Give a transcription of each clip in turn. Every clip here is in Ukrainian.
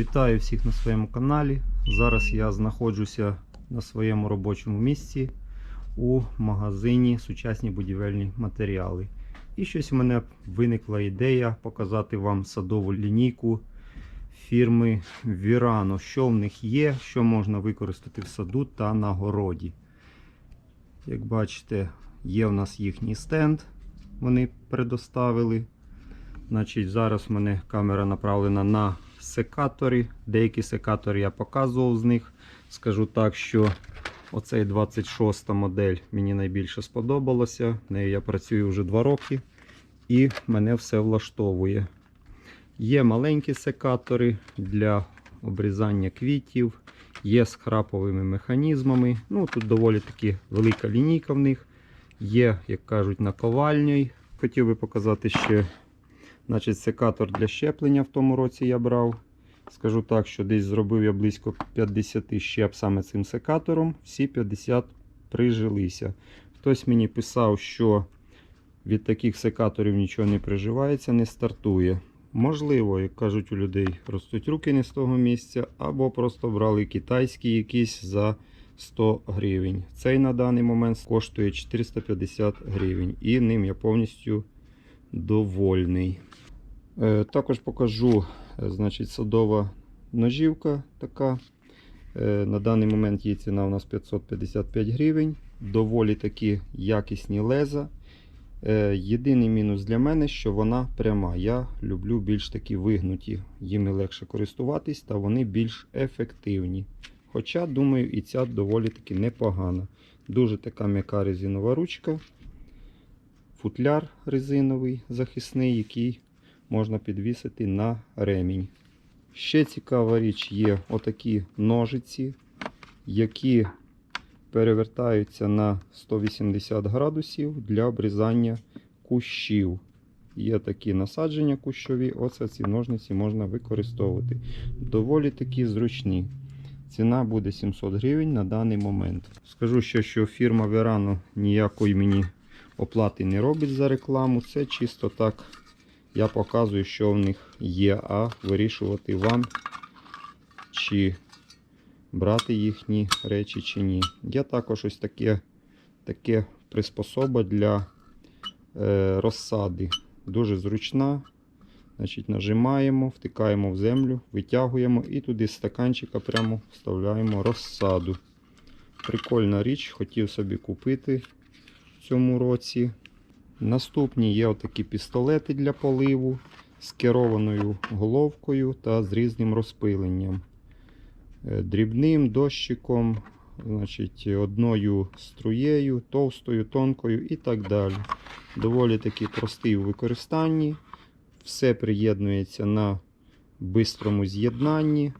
Вітаю всіх на своєму каналі. Зараз я знаходжуся на своєму робочому місці у магазині Сучасні будівельні матеріали. І щось у мене виникла ідея показати вам садову лінійку фірми Virano, що в них є, що можна використати в саду та на городі. Як бачите, є в нас їхній стенд, вони предоставили. Значить, Зараз в мене камера направлена на секатори. Деякі секатори я показував з них. Скажу так, що оцей 26 модель мені найбільше сподобалося. Нею я працюю вже 2 роки і мене все влаштовує. Є маленькі секатори для обрізання квітів, є з храповими механізмами. Ну, Тут доволі таки велика лінійка в них. Є, як кажуть, наковальній. Хотів би показати ще Значить, секатор для щеплення в тому році я брав. Скажу так, що десь зробив я близько 50 щеп саме цим секатором. Всі 50 прижилися. Хтось мені писав, що від таких секаторів нічого не приживається, не стартує. Можливо, як кажуть у людей, ростуть руки не з того місця, або просто брали китайський якийсь за 100 гривень. Цей на даний момент коштує 450 гривень. І ним я повністю довольний. Е, Також покажу е, значить, садова ножівка така. Е, На даний момент її ціна у нас 555 гривень. Доволі такі якісні леза. Єдиний мінус для мене, що вона пряма. Я люблю більш такі вигнуті. Їми легше користуватись та вони більш ефективні. Хоча, думаю, і ця доволі таки непогана. Дуже така м'яка резинова ручка. Футляр резиновий захисний, який можна підвісити на ремінь. Ще цікава річ є отакі ножиці, які перевертаються на 180 градусів для обрізання кущів. Є такі насадження кущові, оце ці ножниці можна використовувати. Доволі такі зручні. Ціна буде 700 гривень на даний момент. Скажу ще, що фірма Verano ніякої мені оплати не робить за рекламу. Це чисто так я показую, що в них є, а вирішувати вам, чи брати їхні речі чи ні. Є також ось таке таке приспособа для е, розсади. Дуже зручна. Значить, Нажимаємо, втикаємо в землю, витягуємо і туди з стаканчика прямо вставляємо розсаду. Прикольна річ, хотів собі купити цьому році. Наступні є отакі пістолети для поливу з керованою головкою та з різним розпиленням. Е, Дрібним дощиком, значить, одною струєю, товстою, тонкою і так далі. Доволі таки простий у використанні. Все приєднується на бистрому з'єднанні.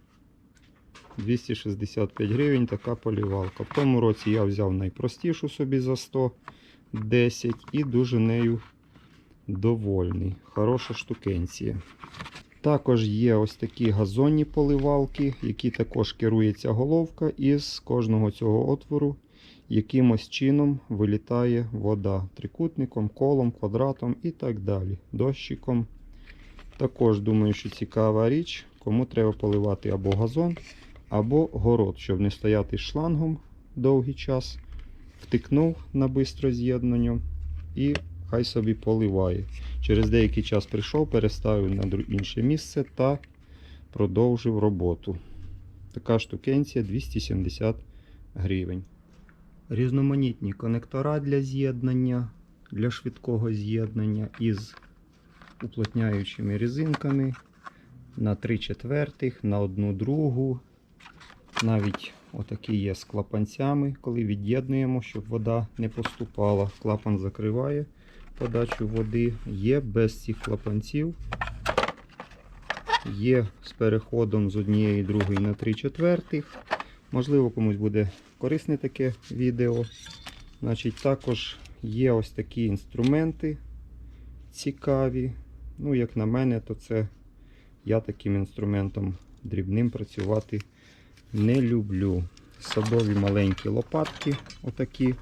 265 гривень така полівалка. В тому році я взяв найпростішу собі за 110 і дуже нею довольний. Хороша штукенція. Також є ось такі газонні поливалки, які також керується головка, і з кожного цього отвору якимось чином вилітає вода трикутником, колом, квадратом і так далі. Дощиком. Також думаю, що цікава річ, кому треба поливати або газон, або город, щоб не стояти шлангом довгий час. Втикнув на бистро з'єднання і хай собі поливає. Через деякий час прийшов, переставив на інше місце та продовжив роботу. Така штукенція 270 гривень. Різноманітні конектора для з'єднання, для швидкого з'єднання із уплотняючими резинками на 3 четвертих, на одну другу. Навіть отакі є з клапанцями, коли від'єднуємо, щоб вода не поступала. Клапан закриває подачу води. Є без цих клапанців. Є з переходом з однієї другої на 3 четвертих. Можливо, комусь буде корисне таке відео. Значить, Також є ось такі інструменти цікаві. Ну, як на мене, то це я таким інструментом дрібним працювати не люблю. Садові маленькі лопатки, отакі.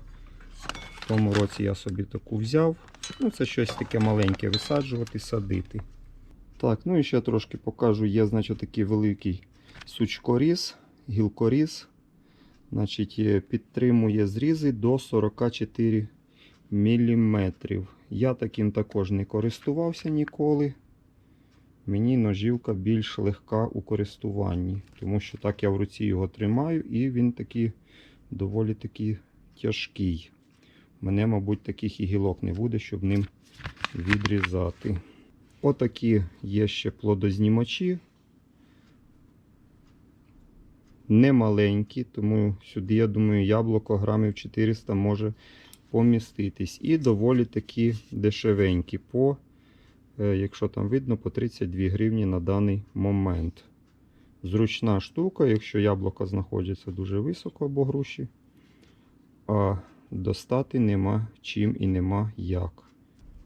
В тому році я собі таку взяв. Ну, це щось таке маленьке висаджувати, садити. Так, ну і ще трошки покажу. Є, значить, такий великий сучкоріз, гілкоріз. Значить, підтримує зрізи до 44 мм. Я таким також не користувався ніколи. Мені ножівка більш легка у користуванні, тому що так я в руці його тримаю і він такий доволі таки тяжкий. Мене, мабуть, таких і гілок не буде, щоб ним відрізати. Отакі є ще плодознімачі. Немаленькі, тому сюди, я думаю, яблуко грамів 400 може поміститись. І доволі такі дешевенькі, по, якщо там видно, по 32 гривні на даний момент. Зручна штука, якщо яблуко знаходиться дуже високо або груші, а достати нема чим і нема як.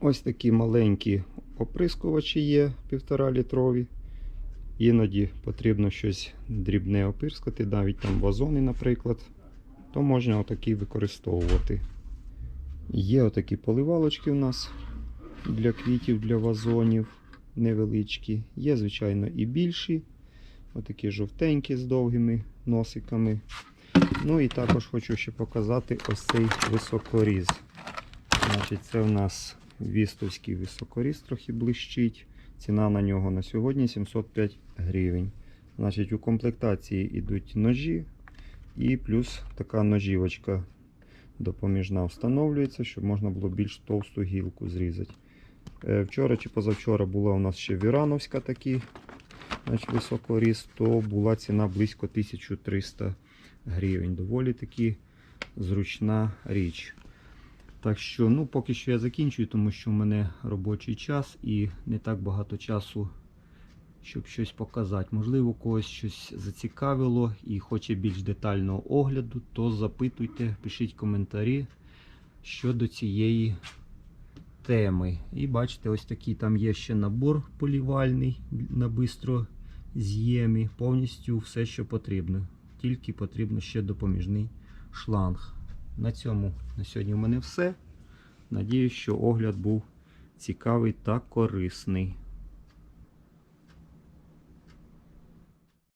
Ось такі маленькі оприскувачі є 1,5 літрові. Іноді потрібно щось дрібне опирскати, навіть там вазони, наприклад, то можна отакі використовувати. Є отакі поливалочки у нас для квітів, для вазонів невеличкі. Є, звичайно, і більші. Отакі жовтенькі з довгими носиками. Ну і також хочу ще показати ось цей високоріз. Значить, це у нас вістовський високоріз, трохи блищить. Ціна на нього на сьогодні 705 гривень. Значить, у комплектації йдуть ножі і плюс така ножівочка допоміжна встановлюється, щоб можна було більш товсту гілку зрізати. Е, Вчора чи позавчора була у нас ще Вірановська такий значить, високоріз, то була ціна близько 1300 гривень. Доволі таки зручна річ. Так що, ну, поки що я закінчую, тому що в мене робочий час і не так багато часу, щоб щось показати. Можливо, когось щось зацікавило і хоче більш детального огляду, то запитуйте, пишіть коментарі щодо цієї теми. І бачите, ось такий там є ще набор полівальний на бистро з'ємі. Повністю все, що потрібно. Тільки потрібно ще допоміжний шланг. На цьому на сьогодні в мене все. Надіюсь, що огляд був цікавий та корисний.